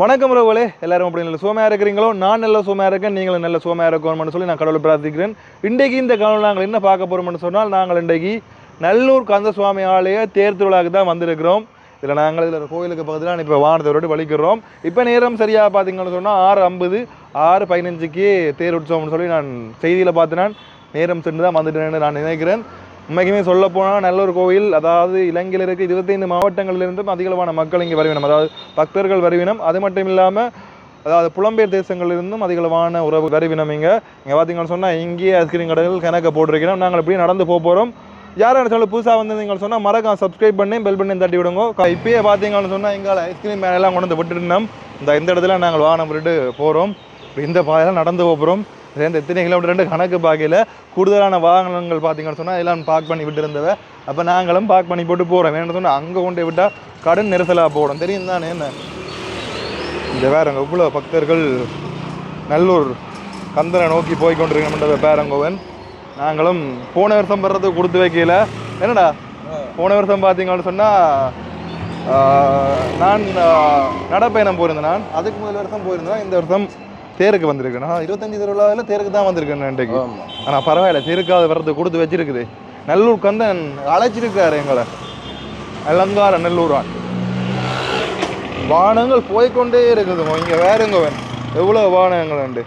வணக்கம் ரவுலே எல்லாரும் அப்படி நல்ல சோமையாக இருக்கிறீங்களோ? நான் நல்ல சோமையாக இருக்கேன். நீங்களும் நல்ல சோமையாக இருக்கணும்னு சொல்லி நான் கடவுளை பிரார்த்திக்கிறேன். இன்றைக்கு இந்த கடவுள் நாங்கள் என்ன பார்க்க போகிறோம்னு சொன்னால் நாங்கள் இன்றைக்கு நல்லூர் கந்த சுவாமி ஆலய தேர் திருவிழாவுக்கு தான் வந்திருக்கிறோம். இதில் நாங்கள் இதில் கோயிலுக்கு பக்கத்தில் இப்போ வானத்தோடு வலிக்கிறோம். இப்போ நேரம் சரியாக பார்த்தீங்கன்னு சொன்னால் ஆறு ஐம்பது ஆறு பதினஞ்சுக்கு தேர் உற்சவம்னு சொல்லி நான் செய்தியில் பார்த்தேன் நேரம் சென்று தான் வந்துட்டேன்னு நான் நினைக்கிறேன். உண்மைக்குமே சொல்ல போனால் நல்ல ஒரு கோவில் அதாவது இலங்கையில் இருக்க இருபத்தைந்து மாவட்டங்களிலிருந்தும் அதிகளவான மக்கள் இங்கே வருவினம். அதாவது பக்தர்கள் வருவினம். அது மட்டும் இல்லாமல் அதாவது புலம்பெயர் தேசங்களிலிருந்தும் அதிகளவான உறவு வருவினம் இங்கே. இங்கே பார்த்தீங்கன்னு சொன்னால் இங்கேயே ஐஸ்கிரீம் கடைகள் கணக்க போட்டிருக்கிறோம். நாங்கள் இப்படியே நடந்து போக போகிறோம் யாரும் நினச்சாலும் புதுசாக வந்து நீங்கள் சொன்னால் மறக்காம சப்ஸ்கிரைப் பண்ணி பெல் பண்ணி தட்டி விடுங்க. இப்பயே பார்த்தீங்கன்னு சொன்னால் எங்களை ஐஸ்கிரீம் மேலாம் கொண்டு வந்து விட்டுருந்தோம் இந்த இந்த இடத்துல நாங்கள் வாகனம் விட்டு போகிறோம் இப்போ இந்த பாதையெல்லாம் நடந்து போகிறோம் இந்த எத்தனை கிலோமீட்டர் ரெண்டு கணக்கு பார்க்கல கூடுதலான வாகனங்கள் பார்த்தீங்கன்னு சொன்னால் எல்லாம் பார்க் பண்ணி விட்டு இருந்தவ அப்போ நாங்களும் பார்க் பண்ணி போட்டு போகிறோம். வேணும்னு சொன்னால் அங்கே கொண்டு விட்டால் கடன் நெரிசலாக போடும். தெரியும் தானே என்ன? இந்த வேறங்க இவ்வளோ பக்தர்கள் நல்லூர் கந்தனை நோக்கி போய் கொண்டிருக்கணும்ன்ற பேரங்கோவன். நாங்களும் போன வருஷம் வர்றது கொடுத்து வைக்கல. என்னடா? போன வருஷம் பார்த்தீங்கன்னு சொன்னால் நான் நடப்பயணம் நடைப்பயணம் போயிருந்தேன் நான். அதுக்கு முதல் வருஷம் போயிருந்தேன். இந்த வருஷம் தேருக்கு வந்திருக்கேன் நான் இருபத்தஞ்சி திருவிழாவில் தேருக்கு தான் வந்திருக்கேன் இன்றைக்கு. ஆனால் பரவாயில்ல தேருக்காவது வர்றது கொடுத்து வச்சிருக்குது. நல்லூர் கந்தன் அழைச்சிருக்காரு எங்களை. அலங்கார நல்லூரான். வானங்கள் போய்க்கொண்டே இருக்குது. இங்கே வேறுங்கவன் எவ்வளோ வானங்கள் உண்டு?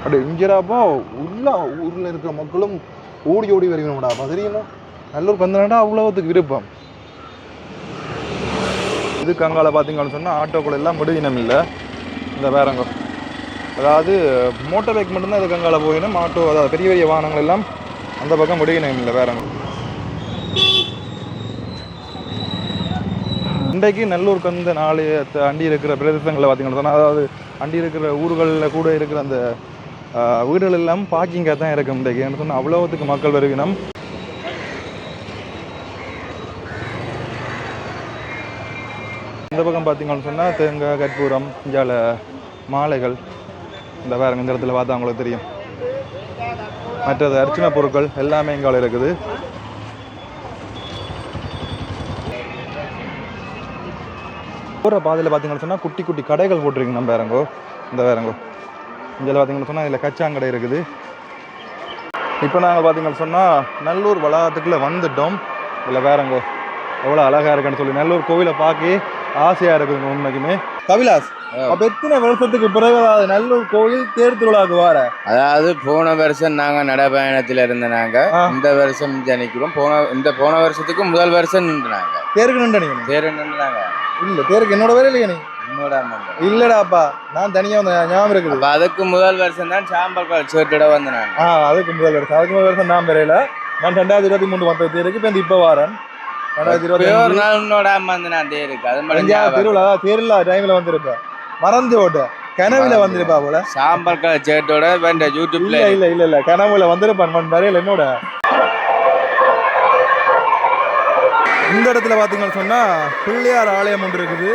அப்படி இங்கிறாப்போ உள்ள ஊரில் இருக்கிற மக்களும் ஓடி ஓடி வருகிறோம்டாப்பா தெரியுமா? நல்லூர் கந்தனாண்டா அவ்வளோத்துக்கு விருப்பம். இதுக்கு அங்கால பார்த்தீங்கன்னு சொன்னால் ஆட்டோக்கள் எல்லாம் விடுவினம் இல்லை. இந்த வேறங்க அதாவது மோட்டர் பைக் மட்டும்தான் இது கங்கால போயிடும் ஆட்டோ அதாவது பெரிய பெரிய வாகனங்கள் எல்லாம் அந்த பக்கம் முடியணும் இல்லை வேறங்க இன்றைக்கு நல்லூருக்கு வந்து நாலு அண்டி இருக்கிற பிரதேசங்களில் பார்த்தீங்கன்னா சொன்னால் அதாவது அண்டி இருக்கிற ஊர்களில் கூட இருக்கிற அந்த வீடுகள் எல்லாம் பார்க்கிங்காக தான் இருக்கும் இன்றைக்கு. என்ன சொன்னால் அவ்வளோத்துக்கு மக்கள் வருவினம் பக்கம் பார்த்தீங்கன்னு சொன்னால் தேங்காய் கற்பூரம் இஞ்சால மாலைகள். இந்த வேறு இந்த இடத்துல பார்த்தா உங்களுக்கு தெரியும். மற்றது அர்ச்சனை பொருட்கள் எல்லாமே இங்கால இருக்குது. போகிற பாதையில் பார்த்தீங்கன்னு சொன்னால் குட்டி குட்டி கடைகள் போட்டிருக்கு நம்ம வேறங்கோ இந்த வேறங்கோ இதில் பார்த்தீங்கன்னு சொன்னால் இதில் கச்சாங்கடை இருக்குது. இப்போ நாங்கள் பார்த்தீங்கன்னு சொன்னால் நல்லூர் வளாகத்துக்குள்ளே வந்துட்டோம். இதில் வேறங்கோ எவ்வளோ அழகாக இருக்குன்னு சொல்லி நல்லூர் கோவிலை பார்க்க ஆசையாக இருக்குதுங்க உண்மைக்குமே. கவிலாஸ் அப்போ எத்தனை வருஷத்துக்கு பிறகு அதாவது நல்லூர் கோவில் தேர் திருவிழாவுக்கு வர அதாவது போன வருஷம் நாங்க நடைபயணத்துல இருந்த நாங்க ஆ. இந்த வருஷம் ஜனிக்கிறோம். போன இந்த போன வருஷத்துக்கு முதல் வருஷம் நின்றுனாங்க. தேருக்கு நின்று நீங்க? தேர் நின்றுனாங்க. இல்லை தேருக்கு என்னோட வேலை இல்லையா நீ? என்னோட அம்மாங்க. இல்லடாப்பா நான் தனியாக வந்த ஞாபகம் இருக்குது. அதுக்கு முதல் வருஷம் தான் சாம்பல் சேர்ட்டிட வந்தாங்க ஆ அதுக்கு முதல் வருஷம் அதுக்கு முதல் வருஷம் நான் பெறையில நான் ரெண்டாயிரத்தி இருபத்தி மூணு வந்த தேருக்கு இப்போ இப்போ வரேன். ஒரு நாள் உன்னோட அம்மா வந்து நான் தேருக்கு அது மட்டும். திருவிழா திருவிழா டைம்ல வந்திருப்பேன் மறந்து ஓட்ட கனவுல வந்திருப்பா போல. சாம்பல் கால் சேர்ட்டோட வேண்ட யூடியூப்ல இல்ல இல்ல இல்ல கனவுல வந்திருப்பான். மண் வரையில என்னோட. இந்த இடத்துல பாத்தீங்கன்னு சொன்னா பிள்ளையார் ஆலயம் ஒன்று இருக்குது.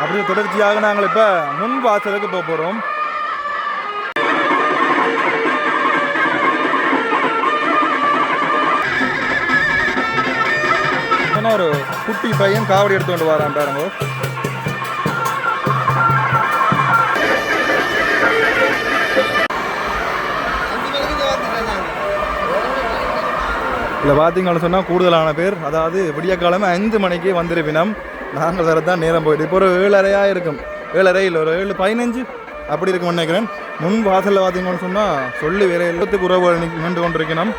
அப்படியே தொடர்ச்சியாக நாங்கள் இப்ப முன் வாசலுக்கு போக போறோம். ஏன்னா ஒரு குட்டி பையன் காவடி எடுத்து கொண்டு வரான் பாருங்க. இதில் பார்த்தீங்கன்னு சொன்னால் கூடுதலான பேர். அதாவது விடிய காலமே அஞ்சு மணிக்கு வந்திருப்பினம். நாங்கள் வேறு தான் நேரம் போயிட்டு. இப்போ ஒரு ஏழரையாக இருக்கும். ஏழரை இல்லை ஒரு ஏழு பதினஞ்சு அப்படி இருக்கும்னு நினைக்கிறேன். முன் வாசலில் பார்த்தீங்கன்னு சொன்னால் சொல்லி வேறு இல்லத்துக்கு உறவு நின்று கொண்டிருக்கணும்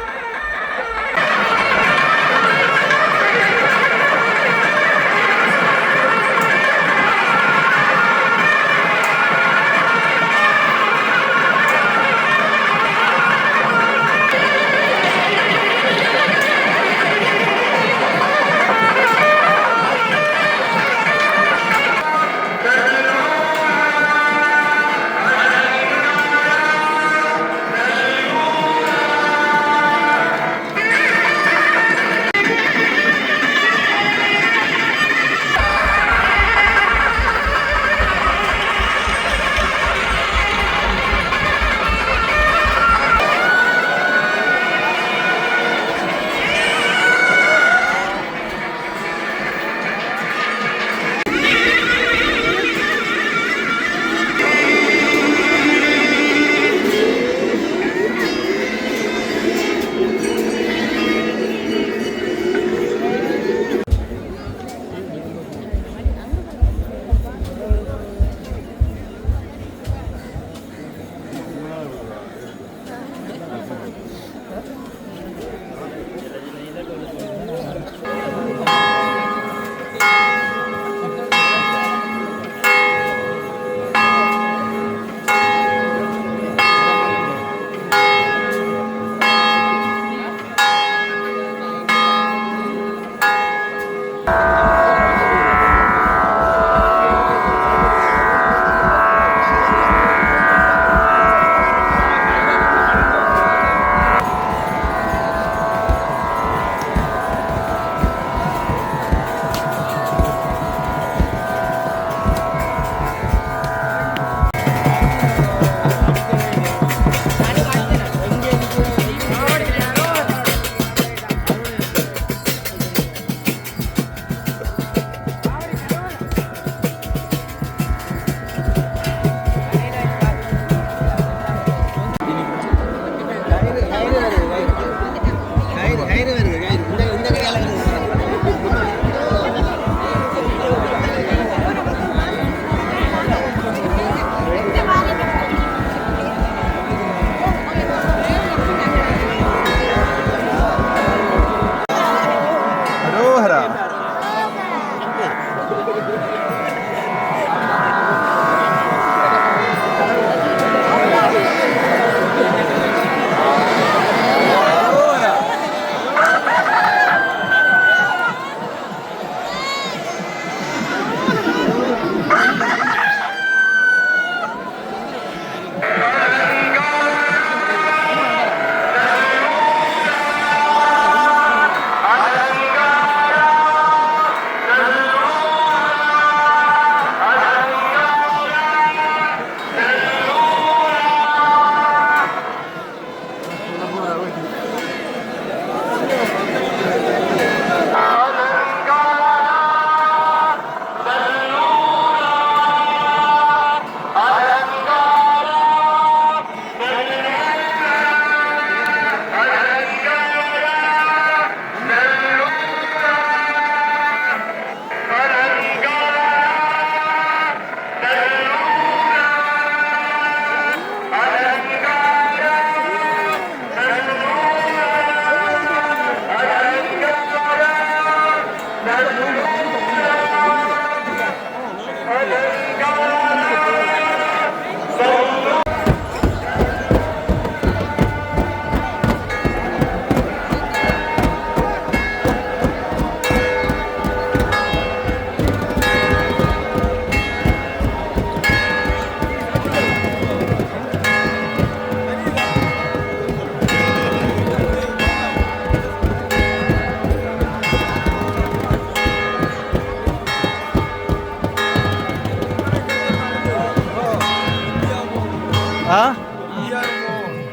ஆ?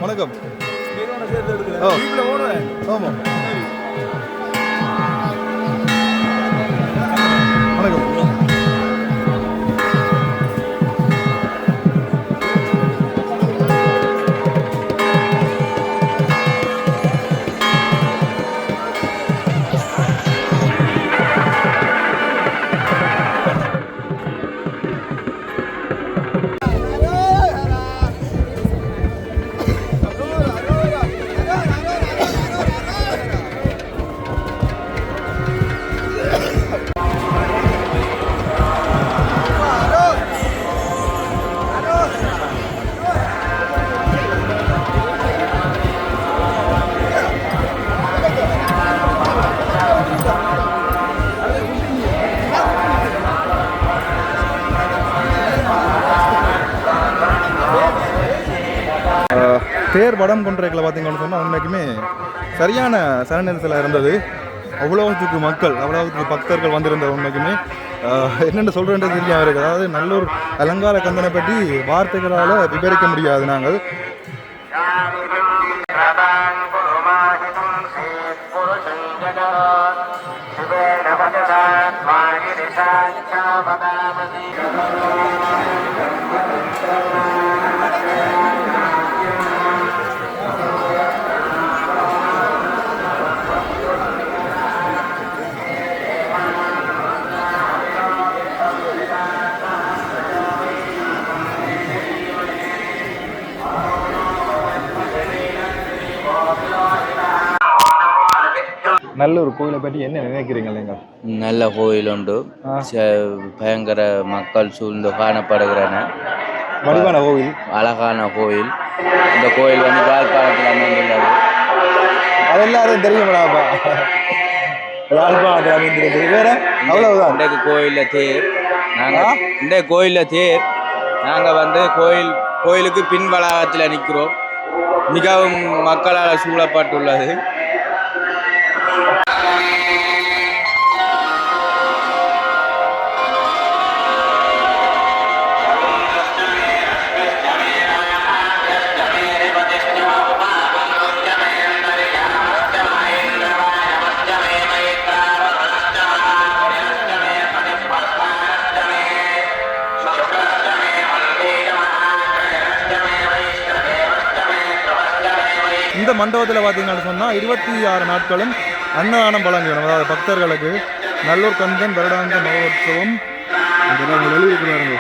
வணக்கம். ஓ. ஆமாம். சரியான சரணத்தில் இருந்தது. அவ்வளோத்துக்கு மக்கள் அவ்வளோத்துக்கு பக்தர்கள் வந்திருந்த உண்மைக்குமே ஆஹ், என்னென்னு சொல்கிறேன்றது தெரியாம இருக்குது அதாவது நல்லூர் அலங்கார கந்தனை பற்றி வார்த்தைகளால் விவரிக்க முடியாது நாங்கள். நல்லூர் கோயிலை பற்றி என்ன நினைக்கிறீங்க நீங்கள் நல்ல கோயில் உண்டு. பயங்கர மக்கள் சூழ்ந்து காணப்படுகிறன. வடிவான கோவில். அழகான கோயில் இந்த கோயில் வந்து யாழ்ப்பாணத்தில் அமைந்துள்ளது. அது எல்லாரும் தெரியுமாடாப்பா யாழ்ப்பாணத்தில் அமைந்திருக்கிறது வேற? அவ்வளவுதான். இன்றைக்கு கோயிலில் தேர்? நாங்கள் இன்றைய கோயிலில் தேர். நாங்கள் வந்து கோயில் கோயிலுக்கு பின் வளாகத்தில் நிற்கிறோம். மிகவும் மக்களால் சூழப்பட்டுள்ளது. மண்டபத்தில் பார்த்தீங்கன்னு சொன்னால் இருபத்தி ஆறு நாட்களும் அன்னதானம் வழங்கணும் அதாவது பக்தர்களுக்கு நல்லூர் கந்தன் வருடாந்த மகோத்சவம் இதெல்லாம் எழுதியிருக்கிறாருங்க.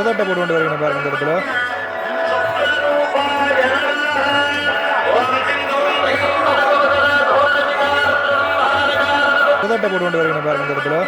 பக்தர்கள் போட்டு கொண்டு வருகிறேன் பாருங்க இந்த இடத்துல. பிரதட்ட போட்டு கொண்டு வருகிறேன் பாருங்க இந்த இடத்துல.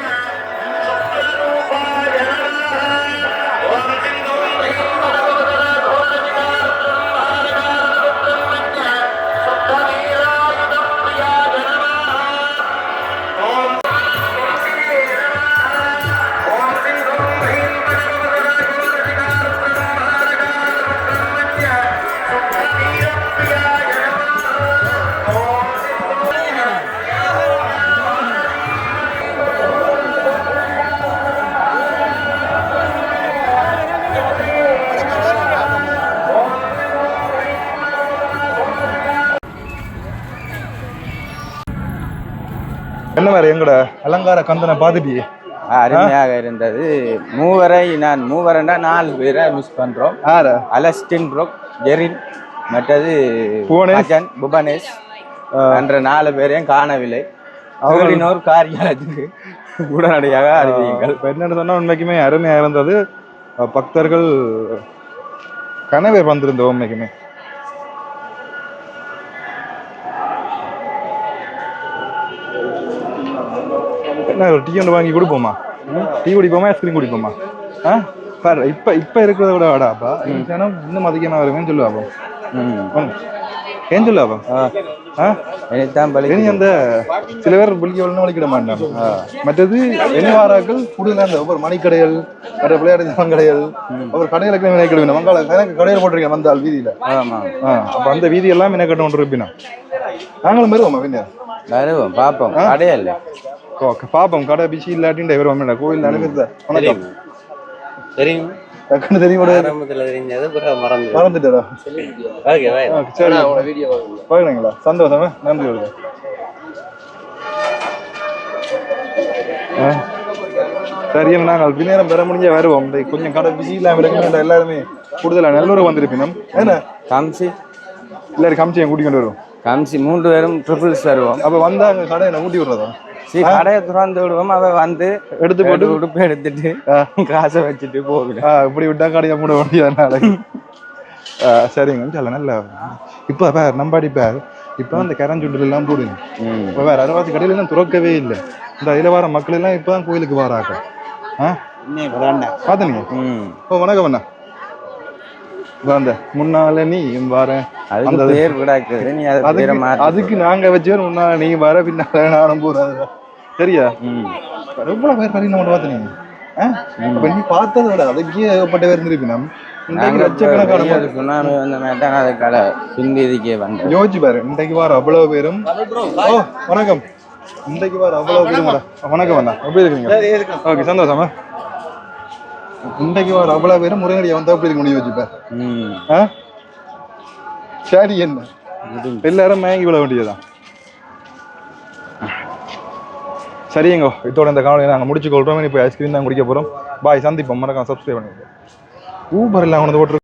என்ன மாதிரி எங்கட? அலங்கார கந்தனை பார்த்துட்டியே. அருமையாக இருந்தது. மூவரை நான் மூவரண்டா நாலு பேரை மிஸ் பண்றோம். அலஸ்டின் ப்ரோக் ஜெரின் மற்றது புவனேஷ். மச்சன் புவனேஷ் என்ற நாலு பேரையும் காணவில்லை. அவர்களினோர் காரியாலயத்துக்கு. உடனடியாக அறிவியுங்கள். என்னன்னு சொன்னா உண்மைக்குமே அருமையா இருந்தது. பக்தர்கள் கனவே வந்திருந்தோம் உண்மைக்குமே. ஒரு டீ ஒன்று வாங்கி கொடுப்போமா டீ குடிப்போமா ஐஸ்கிரீம் குடிப்போமா ஆ? பாரு இப்போ இப்போ இருக்கிறத விட வாடாப்பா ஜனம் இன்னும் அதிகமாக வருவேன்னு சொல்லுவாப்பா. ஏன் சொல்லுவாப்பா ஆ. பலி இனி அந்த சில பேர் புளிக்க ஒன்று வலிக்கிட மாட்டாங்க. மற்றது வெளிவாராக்கள் கூடுதலாக அந்த ஒவ்வொரு மணிக்கடைகள் மற்ற ஜாமான் கடைகள் ஒவ்வொரு கடைகளுக்கு வினை கழுவின மங்காள எனக்கு கடையில் போட்டிருக்கேன் வந்தால் வீதியில. ஆமா. ஆ அப்போ அந்த வீதி எல்லாம் வினை கட்ட ஒன்று இருப்பினா. நாங்களும் வருவோம் பின்னர் வருவோம் பார்ப்போம். கடையல்ல. ஓகே பாப்போம் கடை பிச்சி இல்லாட்டின் வருவோம் கோயில் அனுப்பிடுத வணக்கம். தெரியும். டக்குன்னு தெரியும் கூட. ஆரம்பத்துல தெரிஞ்சது பிறகு மறந்து மறந்துட்டா ஓகே வை சரி. பாக்குறீங்களா சந்தோஷமா? நன்றி வருது சரி நாங்கள் பின்னேரம் பெற முடிஞ்ச வருவோம். கொஞ்சம் கடை பிஸி இல்லாம இருக்கு எல்லாருமே. கூடுதலா நல்லூர் வந்திருப்பினோம் என்ன? கம்சி எல்லாரும் கமிச்சு கூட்டிக் கொண்டு வருவோம். கம்சி மூன்று பேரும் ட்ரிபிள்ஸ் வருவோம். அப்ப வந்தா அங்க கடை என்ன ஊட்டி விடுறதா? சரி கடையை திறந்து விடுவோம். அவ வந்து எடுத்து போட்டு? உடுப்பு எடுத்துட்டு காசை வச்சுட்டு போகுது இப்படி விட்டா கடையை மூட வேண்டியதுனால சரிங்க. சொல்ல நல்ல. இப்போ பேர் நம்பாடி பேர். இப்போ அந்த கரஞ்சுண்டில் எல்லாம் போடுங்க இப்போ வேற அறுபது கடையில எல்லாம் துறக்கவே இல்லை. இந்த அதில் வர மக்கள் எல்லாம் இப்பதான் கோயிலுக்கு வராங்க. ஆ? பார்த்தனீங்க ஓ வணக்கம் அண்ணா. அந்த முன்னால நீ வரேன் அதுக்கு அந்த பேர் விடாக்குது நீ அதுக்கு நாங்க வச்சவர் முன்னால நீ வர பின்னால நானும் போறது சரியா? எவ்வளவு பேர் கறி நம்ம? அப்ப நீ பார்த்ததை விட அதுக்கே ஏகப்பட்ட பேர் பிந்திதிக்கே வந்தோம் யோசிச்சு பாரு. இன்றைக்கு வார அவ்வளவு பேரும் ஓ வணக்கம். இன்றைக்கு வார அவ்வளவு பேரும் வர- வணக்கம் அண்ணா. எப்படி இருக்கீங்க ஓகே சந்தோஷமா இன்றைக்கு வார அவ்வளவு பேரும் முறையடியா வந்தா எப்படி இருக்க முடியும் வச்சுப்பார் ம். ஆ? சரி என்ன? எல்லாரும் மயங்கி விட வேண்டியதுதான். சரிங்க இதோட இந்த காணொலியை நாங்கள் முடிச்சு கொள்றோம் இப்போ ஐஸ்கிரீம் தான் குடிக்க போகிறோம் பாய் சந்திப்போம். மறக்காம சப்ஸ்கிரைப் பண்ணுங்க ஊபர் எல்லாம் கொண்டு போட்டு